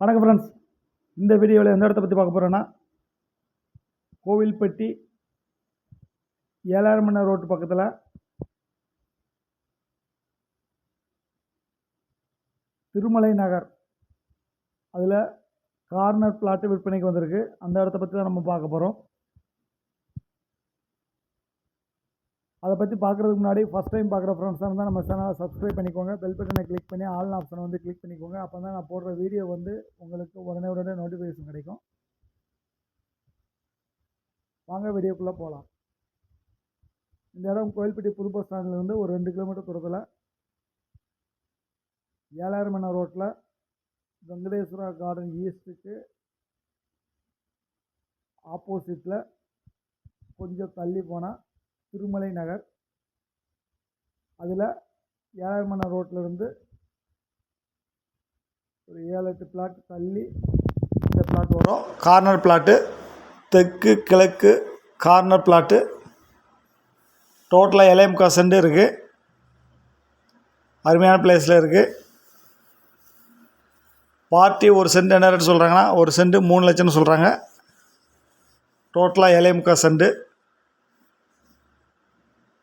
வணக்கம் ஃப்ரெண்ட்ஸ் இந்த வீடியோவில் எந்த இடத்த பற்றி பார்க்க போகிறோன்னா கோவில்பட்டி ஏழாயிரம் மணி ரோட்டு பக்கத்தில் திருமலை நகர். அதில் கார்னர் பிளாட்டு விற்பனைக்கு வந்திருக்கு. அந்த இடத்த பற்றி தான் நம்ம பார்க்க போகிறோம் அதை பற்றி பார்க்குறதுக்கு முன்னாடி ஃபஸ்ட் டைம் பார்க்குற ஃப்ரெண்ட்ஸாக இருந்தால் நம்ம சேனலை சப்ஸ்கிரைப் பண்ணிக்கோங்க. பெல் பட்டனை கிளிக் பண்ணி ஆல் ஆப்ஷனை வந்து கிளிக் பண்ணிக்கோங்க. அப்போ தான் நான் போடுற வீடியோ வந்து உங்களுக்கு உடனே உடனே நோட்டிஃபிகேஷன் கிடைக்கும். வாங்க வீடியோக்குள்ளே போகலாம் இந்த இடம் கோயில்பட்டி புது பஸ் ஸ்டாண்ட்லேருந்து ஒரு ரெண்டு கிலோமீட்டர் தூரத்தில் ஏழாயிரம் மணி ரோட்டில் வெங்கடேஸ்வரா கார்டன் ஈஸ்ட்டுக்கு ஆப்போசிட்டில் கொஞ்சம் தள்ளி போனால் திருமலை நகர். அதில் ஏழாயிரம் ரோட்லேருந்து ஒரு ஏழு எட்டு பிளாட் தள்ளி இந்த பிளாட் வரும். கார்னர் பிளாட்டு தெற்கு கிழக்கு கார்னர் பிளாட்டு டோட்டலாக ஏழே சென்ட் இருக்குது அருமையான பிளேஸில் இருக்குது பார்ட்டி ஒரு சென்ட் என்ன ரேட் சொல்கிறாங்கன்னா ஒரு சென்ட் மூணு லட்சம்னு சொல்கிறாங்க டோட்டலாக ஏழே முக்கால் சென்ட்